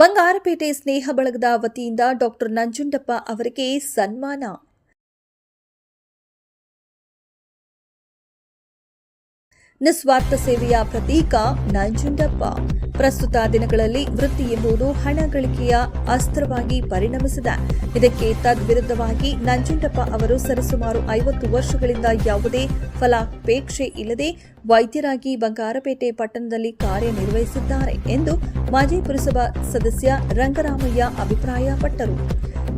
ಬಂಗಾರಪೇಟೆ ಸ್ನೇಹ ಬಳಗದ ವತಿಯಿಂದ ಡಾಕ್ಟರ್ ನಂಜುಂಡಪ್ಪ ಅವರಿಗೆ ಸನ್ಮಾನ. ನಿಸ್ವಾರ್ಥ ಸೇವೆಯ ಪ್ರತೀಕ ನಂಜುಂಡಪ್ಪ. ಪ್ರಸ್ತುತ ದಿನಗಳಲ್ಲಿ ವೃತ್ತಿ ಎಂಬುದು ಹಣ ಗಳಿಕೆಯ ಅಸ್ತ್ರವಾಗಿ ಪರಿಣಮಿಸಿದೆ. ಇದಕ್ಕೆ ತದ್ವಿರುದ್ಧವಾಗಿ ನಂಜುಂಡಪ್ಪ ಅವರು ಸರಿಸುಮಾರು ಐವತ್ತು ವರ್ಷಗಳಿಂದ ಯಾವುದೇ ಫಲಾಪೇಕ್ಷೆ ಇಲ್ಲದೆ ವೈದ್ಯರಾಗಿ ಬಂಗಾರಪೇಟೆ ಪಟ್ಟಣದಲ್ಲಿ ಕಾರ್ಯನಿರ್ವಹಿಸಿದ್ದಾರೆ ಎಂದು ಮಾಜಿ ಪುರಸಭಾ ಸದಸ್ಯ ರಂಗರಾಮಯ್ಯ ಅಭಿಪ್ರಾಯಪಟ್ಟರು.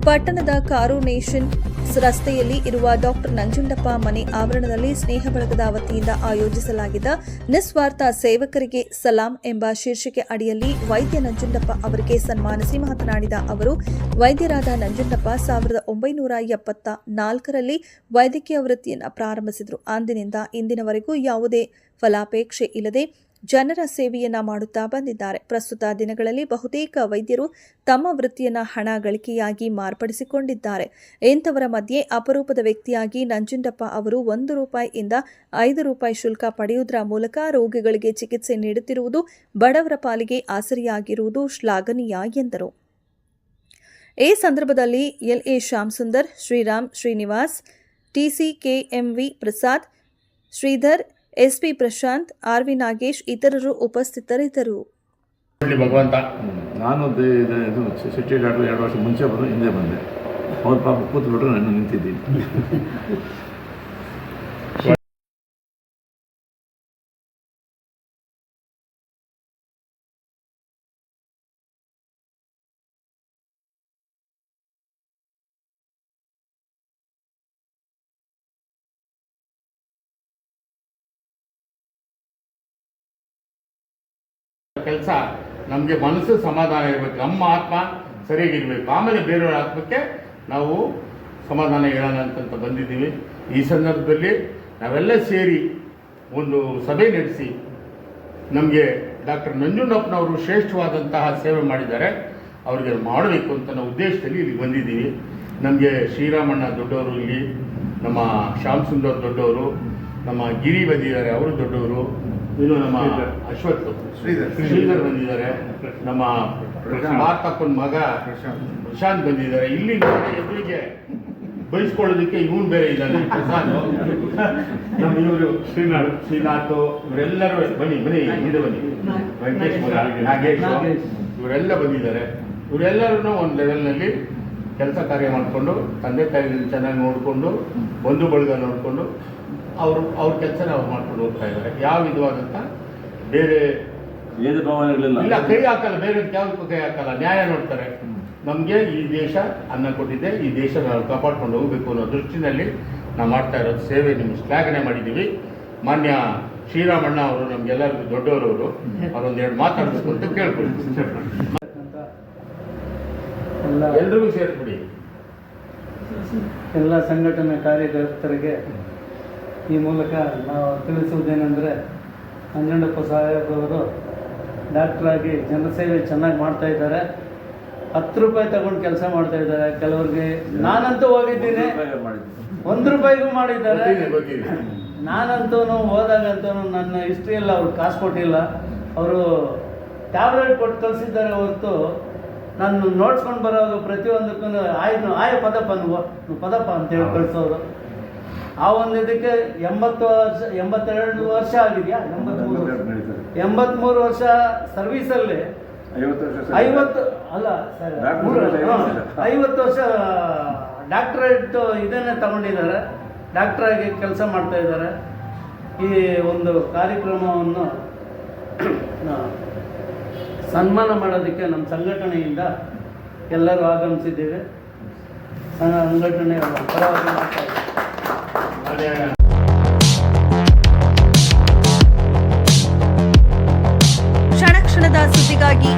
ಪಟ್ಟಣದ ಕಾರುನೇಷನ್ ರಸ್ತೆಯಲ್ಲಿ ಇರುವ ಡಾಕ್ಟರ್ ನಂಜುಂಡಪ್ಪ ಮನೆ ಆವರಣದಲ್ಲಿ ಸ್ನೇಹ ಬಳಗದ ವತಿಯಿಂದ ಆಯೋಜಿಸಲಾಗಿದ್ದ ನಿಸ್ವಾರ್ಥ ಸೇವಕರಿಗೆ ಸಲಾಂ ಎಂಬ ಶೀರ್ಷಿಕೆ ಅಡಿಯಲ್ಲಿ ವೈದ್ಯ ನಂಜುಂಡಪ್ಪ ಅವರಿಗೆ ಸನ್ಮಾನಿಸಿ ಮಾತನಾಡಿದ ಅವರು, ವೈದ್ಯರಾದ ನಂಜುಂಡಪ್ಪ ಸಾವಿರದ ಒಂಬೈನೂರ ಎಪ್ಪತ್ತ ನಾಲ್ಕರಲ್ಲಿ ವೈದ್ಯಕೀಯ ವೃತ್ತಿಯನ್ನು ಪ್ರಾರಂಭಿಸಿದರು. ಅಂದಿನಿಂದ ಇಂದಿನವರೆಗೂ ಯಾವುದೇ ಫಲಾಪೇಕ್ಷೆ ಇಲ್ಲದೆ ಜನರ ಸೇವೆಯನ್ನ ಮಾಡುತ್ತಾ ಬಂದಿದ್ದಾರೆ. ಪ್ರಸ್ತುತ ದಿನಗಳಲ್ಲಿ ಬಹುತೇಕ ವೈದ್ಯರು ತಮ್ಮ ವೃತ್ತಿಯನ್ನ ಹಣ ಗಳಿಕೆಯಾಗಿ ಮಾರ್ಪಡಿಸಿಕೊಂಡಿದ್ದಾರೆ. ಇಂಥವರ ಮಧ್ಯೆ ಅಪರೂಪದ ವ್ಯಕ್ತಿಯಾಗಿ ನಂಜುಂಡಪ್ಪ ಅವರು ಒಂದು ರೂಪಾಯಿಯಿಂದ ಐದು ರೂಪಾಯಿ ಶುಲ್ಕ ಪಡೆಯುವುದರ ಮೂಲಕ ರೋಗಿಗಳಿಗೆ ಚಿಕಿತ್ಸೆ ನೀಡುತ್ತಿರುವುದು ಬಡವರ ಪಾಲಿಗೆ ಆಸರಿಯಾಗಿರುವುದು ಶ್ಲಾಘನೀಯ ಎಂದರು. ಈ ಸಂದರ್ಭದಲ್ಲಿ L. Shyam Sundar Shriram Srinivas TCKMV Prasad, Shridhar SP Prashanth RV Nagesh ಇತರರು ಉಪಸ್ಥಿತರಿದ್ದರು. ಭಗವಂತ. ನಾನು ಸಿಟಿ ಡಾಕ್ಟರ್ ಎರಡು ವರ್ಷ ಮುಂಚೆ ಬಂದು ಹಿಂದೆ ಬಂದೆ. ಅವ್ರ ಪಾಪ ಕೂತ್ಬಿಟ್ರು ನಾನು ನಿಂತಿದ್ದೀನಿ. ಕೆಲಸ, ನಮಗೆ ಮನಸ್ಸು ಸಮಾಧಾನ ಇರಬೇಕು. ನಮ್ಮ ಆತ್ಮ ಸರಿಯಾಗಿರ್ಬೇಕು. ಆಮೇಲೆ ಬೇರೆಯವರ ಆತ್ಮಕ್ಕೆ ನಾವು ಸಮಾಧಾನ ಹೇಳೋಣ ಅಂತಂತ ಬಂದಿದ್ದೀವಿ. ಈ ಸಂದರ್ಭದಲ್ಲಿ ನಾವೆಲ್ಲ ಸೇರಿ ಒಂದು ಸಭೆ ನಡೆಸಿ ನಮಗೆ ಡಾಕ್ಟರ್ ನಂಜುಂಡಪ್ಪನವರು ಶ್ರೇಷ್ಠವಾದಂತಹ ಸೇವೆ ಮಾಡಿದ್ದಾರೆ. ಅವರಿಗೆ ಮಾಡಬೇಕು ಅಂತ ನಾವು ಉದ್ದೇಶದಲ್ಲಿ ಇಲ್ಲಿ ಬಂದಿದ್ದೀವಿ. ನಮಗೆ ಶ್ರೀರಾಮಣ್ಣ ದೊಡ್ಡವರು ಇಲ್ಲಿ, ನಮ್ಮ ಶ್ಯಾಮ್ ಸುಂದರ್ ದೊಡ್ಡವರು, ನಮ್ಮ ಗಿರಿ ಬಂದಿದ್ದಾರೆ ಅವರು ದೊಡ್ಡವರು. ಇನ್ನು ನಮ್ಮ ಅಶ್ವಥ್. ಶ್ರೀಧರ್. ಶ್ರೀಧರ್ ಬಂದಿದ್ದಾರೆ. ನಮ್ಮ ಮಾರ್ತಪ್ಪನ ಮಗ ಪ್ರಶಾಂತ್. ಬಂದಿದ್ದಾರೆ. ಇಲ್ಲಿ ಎದುರಿಗೆ ಬಯಸ್ಕೊಳ್ಳೋದಕ್ಕೆ ಇವನ್ ಬೇರೆ ಇದ್ದಾನೆ. ಪ್ರಸಾದ್ ನಮ್ಮ ಇವರು ಶ್ರೀನಾಥ್ ಶ್ರೀನಾಥ್ ಇವರೆಲ್ಲರೂ ಬನ್ನಿ ಬನ್ನಿ ಹಿಂದೆ ಬನ್ನಿ. ವೆಂಕಟೇಶ್ ಮಗ. ನಾಗೇಶ್. ಇವರೆಲ್ಲ ಬಂದಿದ್ದಾರೆ. ಇವರೆಲ್ಲರೂ ಒಂದು ಲೆವೆಲ್ನಲ್ಲಿ ಕೆಲಸ ಕಾರ್ಯ ಮಾಡಿಕೊಂಡು ತಂದೆ ತಾಯಿಗಳನ್ನ ಚೆನ್ನಾಗಿ ನೋಡಿಕೊಂಡು ಬಂಧು ಬಳಗ ನೋಡಿಕೊಂಡು ಅವರು ಅವ್ರ ಕೆಲಸ ಅವ್ರು ಮಾಡ್ಕೊಂಡು ಹೋಗ್ತಾ ಇದ್ದಾರೆ. ಯಾವ ವಿಧವಾದಂಥ ಬೇರೆ ಭಾವನೆಗಳಿಲ್ಲ ಇಲ್ಲ ಕೈ ಹಾಕಲ್ಲ ಬೇರೆ ಯಾವುದಕ್ಕೂ ಕೈ ಹಾಕಲ್ಲ. ನ್ಯಾಯ ನೋಡ್ತಾರೆ. ನಮಗೆ ಈ ದೇಶ ಅನ್ನ ಕೊಟ್ಟಿದೆ ಈ ದೇಶ ನಾವು ಕಾಪಾಡ್ಕೊಂಡು ಹೋಗಬೇಕು ಅನ್ನೋ ದೃಷ್ಟಿನಲ್ಲಿ ನಾವು ಮಾಡ್ತಾ ಇರೋದು ಸೇವೆ ನಿಮ್ಗೆ ಶ್ಲಾಘನೆ ಮಾಡಿದ್ದೀವಿ. ಮಾನ್ಯ ಶ್ರೀರಾಮಣ್ಣ ಅವರು ನಮ್ಗೆಲ್ಲರಿಗೂ ದೊಡ್ಡವರವರು. ಅವರೊಂದು ಎರಡು ಮಾತಾಡಬೇಕು ಅಂತ ಕೇಳ್ಕೊಳ್ತೀವಿ ಎಲ್ಲ ಎಲ್ರಿಗೂ ಸೇರಿಸ್ಬಿಡಿ. ಎಲ್ಲ ಸಂಘಟನೆ ಕಾರ್ಯಕರ್ತರಿಗೆ ಈ ಮೂಲಕ ನಾವು ತಿಳಿಸುವುದೇನೆಂದರೆ ನಂಜುಂಡಪ್ಪ ಸಾಹೇಬ್ರವರು ಡಾಕ್ಟ್ರಾಗಿ ಜನಸೇವೆ ಚೆನ್ನಾಗಿ ಮಾಡ್ತಾ ಇದ್ದಾರೆ. ಹತ್ತು ರೂಪಾಯಿ ತಗೊಂಡು ಕೆಲಸ ಮಾಡ್ತಾ ಇದ್ದಾರೆ. ಕೆಲವ್ರಿಗೆ ನಾನಂತೂ ಹೋಗಿದ್ದೀನಿ. ಒಂದು ರೂಪಾಯಿಗೂ ಮಾಡಿದ್ದಾರೆ. ನಾನಂತೂ ಹೋದಾಗಂತೂ ನನ್ನ ಹಿಸ್ಟ್ರಿಯಲ್ಲಿ ಅವ್ರು ಕಾಸು ಕೊಟ್ಟಿಲ್ಲ. ಅವರು ಟ್ಯಾಬ್ಲೆಟ್ ಕೊಟ್ಟು ಕಳಿಸಿದ್ದಾರೆ ಹೊರತು ನಾನು ನೋಡ್ಸ್ಕೊಂಡು ಬರೋದು ಪ್ರತಿಯೊಂದಕ್ಕೂ ಆಯ್ತು ಆಯ ಪದಪ್ಪ ನೀವು ನೀವು ಪದಪ್ಪ ಅಂತೇಳಿ ಕಳಿಸೋದು ಆ ಒಂದು ಇದಕ್ಕೆ ಎಂಬತ್ತು ವರ್ಷ ಎಂಬತ್ತೆರಡು ವರ್ಷ ಆಗಿದೆಯಾ? ಎಂಬತ್ಮೂರು ಎಂಬತ್ಮೂರು ವರ್ಷ ಸರ್ವೀಸಲ್ಲಿ ಐವತ್ತು ಅಲ್ಲ ಸರ್. ಐವತ್ತು ವರ್ಷ. ಡಾಕ್ಟ್ರೇಟ್ ಇದನ್ನೇ ತಗೊಂಡಿದ್ದಾರೆ. ಡಾಕ್ಟ್ರಾಗಿ ಕೆಲಸ ಮಾಡ್ತಾ ಇದ್ದಾರೆ. ಈ ಒಂದು ಕಾರ್ಯಕ್ರಮವನ್ನು ಸನ್ಮಾನ ಮಾಡೋದಕ್ಕೆ ನಮ್ಮ ಸಂಘಟನೆಯಿಂದ ಎಲ್ಲರೂ ಆಗಮಿಸಿದ್ದೇವೆ ಸಂಘಟನೆ ಪರವಾಗಿ. ಕ್ಷಣ ಕ್ಷಣದ ಸುದ್ದಿಗಾಗಿ